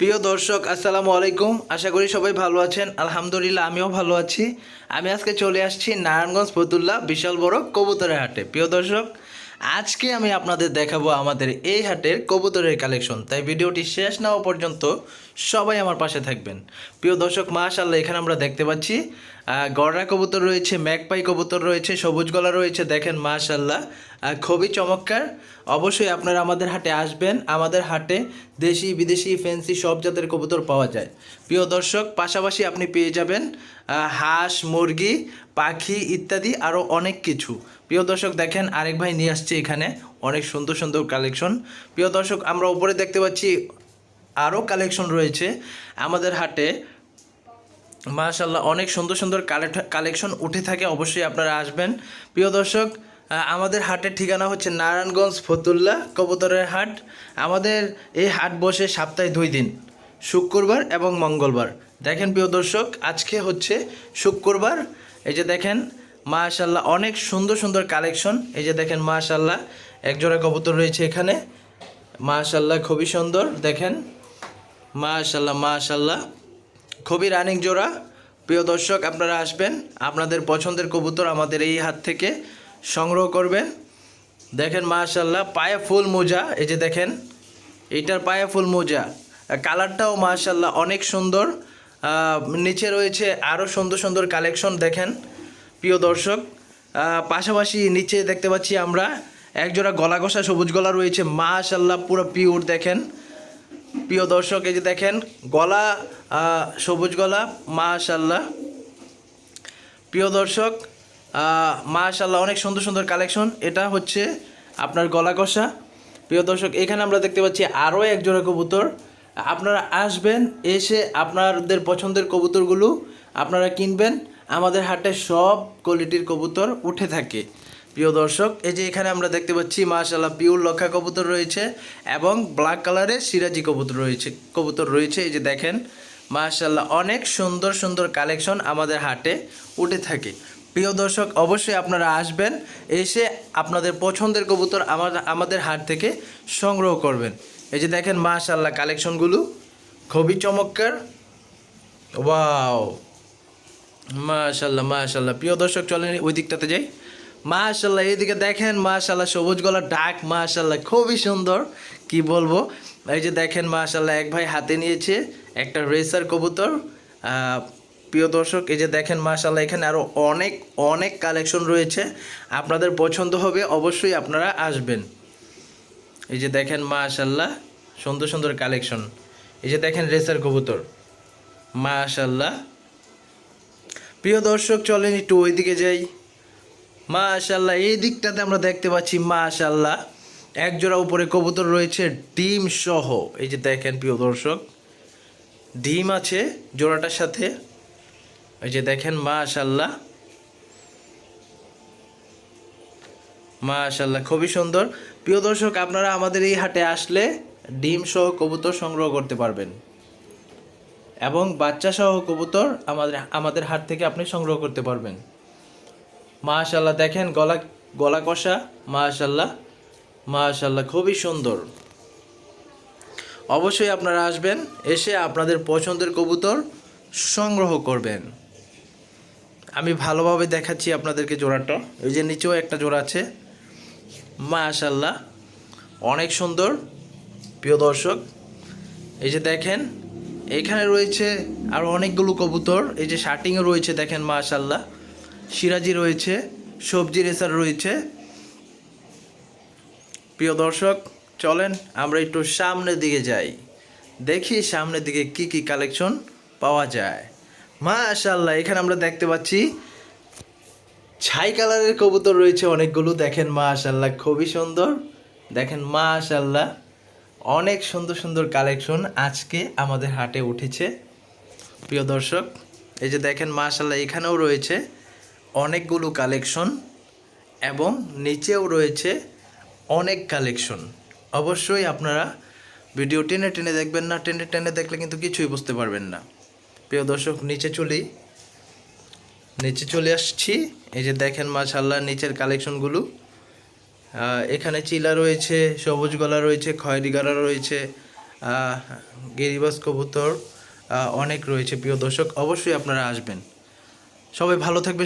প্রিয় দর্শক, আসসালামু আলাইকুম। আশা করি সবাই ভালো আছেন। আলহামদুলিল্লাহ, আমিও ভালো আছি। আমি আজকে চলে আসছি নারায়ণগঞ্জ ফতুল্লা বিশাল বড় কবুতরের হাটে। প্রিয় দর্শক, আজকে আমি আপনাদের দেখাবো আমাদের এই হাটের কবুতরের কালেকশন। তাই ভিডিওটি শেষ না হওয়া পর্যন্ত সবাই আমার পাশে থাকবেন। প্রিয় দর্শক মাশাল্লাহ এখানে আমরা দেখতে পাচ্ছি গড়রা কবুতর রয়েছে, ম্যাকপাই কবুতর রয়েছে, সবুজ গলা রয়েছে, দেখেন মাশাল্লাহ খুবই চমৎকার। অবশ্যই আপনারা আমাদের হাটে আসবেন, আমাদের হাটে দেশি, বিদেশি, ফ্যান্সি, সব জাতের কবুতর পাওয়া যায়। প্রিয় দর্শক, পাশাপাশি আপনি পেয়ে যাবেন হাঁস, মুরগি, পাখি ইত্যাদি আরও অনেক কিছু। প্রিয় দর্শক, দেখেন আরেক ভাই নিয়ে আসছে এখানে, অনেক সুন্দর সুন্দর কালেকশন। প্রিয় দর্শক, আমরা উপরে দেখতে পাচ্ছি আরও কালেকশন রয়েছে। আমাদের হাটে মাশাল্লাহ অনেক সুন্দর সুন্দর কালেকশন উঠে থাকে, অবশ্যই আপনারা আসবেন। প্রিয় দর্শক আমাদের হাটের ঠিকানা হচ্ছে নারায়ণগঞ্জ ফতুল্লা কবুতরের হাট। আমাদের এই হাট বসে সপ্তাহে দুই দিন, শুক্রবার এবং মঙ্গলবার। দেখেন প্রিয় দর্শক, আজকে হচ্ছে শুক্রবার। এই যে দেখেন মাশাল্লাহ অনেক সুন্দর সুন্দর কালেকশন এই যে দেখেন মাশাল্লাহ একজোড়া কবুতর রয়েছে এখানে। মাশাল্লাহ খুবই সুন্দর। দেখেন মাশাল্লাহ মাশাল্লাহ খুবই রানিং জোড়া। প্রিয় দর্শক, আপনারা আসবেন, আপনাদের পছন্দের কবুতর আমাদের এই হাত থেকে সংগ্রহ করবেন। দেখেন মাশাল্লাহ পায়ে ফুল মোজা, এই যে দেখেন এইটার পায়ে ফুল মোজা। কালারটাও মাশাল্লাহ অনেক সুন্দর। নিচে রয়েছে আরও সুন্দর সুন্দর কালেকশন, দেখেন, প্রিয় দর্শক। পাশাপাশি নিচে দেখতে পাচ্ছি আমরা একজোড়া গলা ঘষা সবুজ গলা রয়েছে। মাশাল্লাহ পুরো পিওর দেখেন। প্রিয় দর্শক, এই যে দেখেন, গলা সবুজ গলা মাশাল্লাহ প্রিয় দর্শক মাশাল্লাহ অনেক সুন্দর সুন্দর কালেকশন। এটা হচ্ছে আপনার গলা কষা। প্রিয় দর্শক, এখানে আমরা দেখতে পাচ্ছি আরও এক জোড়া কবুতর। আপনারা আসবেন, এসে আপনাদের পছন্দের কবুতরগুলো আপনারা কিনবেন। আমাদের হাটে সব কোয়ালিটির কবুতর উঠে থাকে। প্রিয় দর্শক, এই যে এখানে আমরা দেখতে পাচ্ছি মাশাল্লাহ পিওর লক্ষা কবুতর রয়েছে এবং ব্ল্যাক কালারের সিরাজি কবুতর রয়েছে কবুতর রয়েছে, এই যে দেখেন মাশাল্লাহ অনেক সুন্দর সুন্দর কালেকশন আমাদের হাটে উঠে থাকে। প্রিয় দর্শক, অবশ্যই আপনারা আসবেন, এসে আপনাদের পছন্দের কবুতর আমাদের আমাদের হাট থেকে সংগ্রহ করবেন। এই যে দেখেন মাশাল্লাহ কালেকশনগুলো খুবই চমৎকার। ওয়াও! মাশাল্লাহ মাশাল্লাহ প্রিয় দর্শক, চলেন ওই দিকটাতে যাই। মাশাল্লাহ এইদিকে দেখেন মাশাল্লাহ সবুজ গলার ডাক মাশাল্লাহ খুবই সুন্দর। কি বলব? এই যে দেখেন মাশাল্লাহ এক ভাই হাতে নিয়েছে একটা রেসার কবুতর। প্রিয় দর্শক, এই যে দেখেন মাশাল্লাহ এখানে আরও অনেক অনেক কালেকশন রয়েছে। আপনাদের পছন্দ হবে, অবশ্যই আপনারা আসবেন। এই যে দেখেন মাশাল্লাহ সুন্দর সুন্দর কালেকশন। এই যে দেখেন রেসার কবুতর। মাশাল্লাহ প্রিয় দর্শক, চলেন একটু ওইদিকে যাই। মাশাল্লাহ এই দিকটাতে আমরা দেখতে পাচ্ছি মাশাল্লাহ এক জোড়া উপরে কবুতর রয়েছে, ডিম সহ। এই যে দেখেন প্রিয় দর্শক, ডিম আছে জোড়াটার সাথে। এই যে দেখেন মাশাল্লাহ মাশাল্লাহ খুবই সুন্দর। প্রিয় দর্শক, আপনারা আমাদের এই হাটে আসলে ডিম সহ কবুতর সংগ্রহ করতে পারবেন। এবং বাচ্চা সহ কবুতর আমাদের আমাদের হাট থেকে আপনি সংগ্রহ করতে পারবেন। মাশাল্লাহ দেখেন গলা গলা কষা মাশাল্লাহ মাশাল্লাহ খুবই সুন্দর। অবশ্যই আপনারা আসবেন, এসে আপনাদের পছন্দের কবুতর সংগ্রহ করবেন। আমি ভালোভাবে দেখাচ্ছি আপনাদেরকে জোড়াটা, এই যে নিচেও একটা জোড়া আছে। মাশাল্লাহ অনেক সুন্দর, প্রিয় দর্শক। এই যে দেখেন, এখানে রয়েছে আর অনেকগুলো কবুতর, এই যে শার্টিংও রয়েছে, দেখেন মাশাল্লাহ সিরাজি রয়েছে, সবজি রেসার রয়েছে। প্রিয় দর্শক, চলেন আমরা একটু সামনের দিকে যাই। দেখি সামনের দিকে কি কি কালেকশন পাওয়া যায়। মা মাশাল্লাহ এখানে আমরা দেখতে পাচ্ছি, ছাই কালারের কবুতর রয়েছে অনেকগুলো। দেখেন মা মাশাল্লাহ খুবই সুন্দর। দেখেন মা মাশাল্লাহ অনেক সুন্দর সুন্দর কালেকশন আজকে আমাদের হাটে উঠেছে। প্রিয় দর্শক, এই যে দেখেন মা মাশাল্লাহ এখানেও রয়েছে। অনেকগুলো কালেকশন এবং নিচেও রয়েছে অনেক কালেকশন। অবশ্যই আপনারা ভিডিও টেনে টেনে দেখবেন না টেনে টেনে দেখলে কিন্তু কিছুই বুঝতে পারবেন না। প্রিয় দর্শক নিচে চলি। নিচে চলে আসছি। এই যে দেখেন মাশাল্লাহ নিচের কালেকশনগুলো। এখানে চিলা রয়েছে সবুজ গলা রয়েছে খয়েরি গলা রয়েছে আহ, গিরিবাজ কবুতর অনেক রয়েছে। প্রিয় দর্শক অবশ্যই আপনারা আসবেন। সবাই ভালো থাকবেন